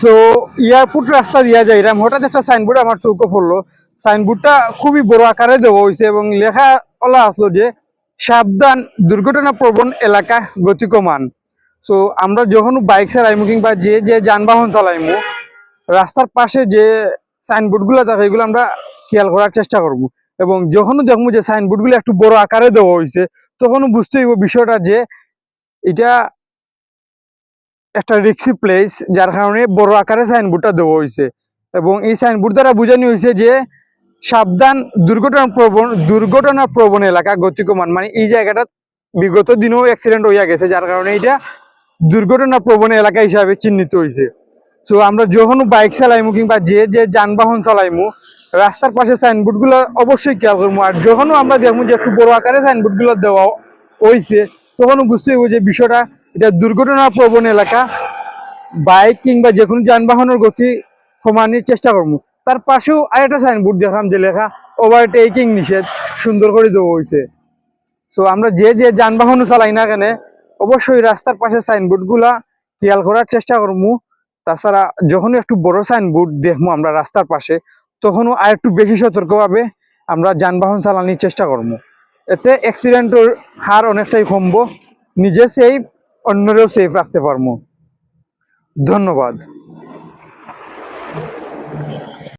So airport রাস্তা দিয়া যাইরাম হঠাৎ একটা সাইনবোর্ড আমার চৌকে পড়ল। সাইনবোর্ডটা খুবই বড় আকারে দেওয়া হয়েছে এবং লেখা বলা আসলো যে, সাবধান দুর্ঘটনা প্রবণ এলাকা গতিকমান সো আমরা যখন বাইক চালাইমু কিংবা যে যে যানবাহন চালাইমু, রাস্তার পাশে যে সাইনবোর্ডগুলো থাকে, এগুলো আমরা খেয়াল করার চেষ্টা করব। এবং যখনও দেখব যে সাইনবোর্ডগুলো একটু বড় আকারে দেওয়া হয়েছে, তখনও বুঝতে হইব বিষয়টা যে, এটা একটা রিক্সি প্লেস যার কারণে বড় আকারে সাইনবোর্ডটা দেওয়া হয়েছে। এবং এই সাইনবোর্ড দ্বারা বোঝানো হয়েছে যে, সাবধান দুর্ঘটনা প্রবণ দুর্ঘটনা প্রবণ এলাকা গতিকমান মানে এই জায়গাটা বিগত দিনেও অ্যাক্সিডেন্ট হইয়া গেছে, যার কারণে এটা দুর্ঘটনা প্রবণ এলাকা হিসাবে চিহ্নিত হয়েছে সো আমরা যখন বাইক চালাইমু কিংবা যে যে যানবাহন চালাইমু, রাস্তার পাশে সাইনবোর্ডগুলো অবশ্যই খেয়াল করব আর যখনও আমরা দেখব যে একটু বড় আকারে সাইনবোর্ডগুলো দেওয়া হয়েছে তখনও বুঝতে হইব যে বিষয়টা এটা দুর্ঘটনা প্রবণ এলাকা। বাইক কিংবা যে কোনো যানবাহনের গতি কমানোর চেষ্টা করব। তার পাশেও আরেকটা সাইনবোর্ড দেখলাম যে লেখা ওভারটেকিং নিষেধ, সুন্দর করে দেওয়া হয়েছে। সো আমরা যে যে যানবাহনও চালাই না কেন, অবশ্যই রাস্তার পাশে সাইনবোর্ডগুলা খেয়াল করার চেষ্টা করব। তাছাড়া যখন একটু বড় সাইনবোর্ড দেখব আমরা রাস্তার পাশে, তখনও আর একটু বেশি সতর্কভাবে আমরা যানবাহন চালানোর চেষ্টা করব। এতে অ্যাক্সিডেন্টের হার অনেকটাই কমবো। নিজে সেফ অন্যরাও সেফ রাখতে পারব। ধন্যবাদ।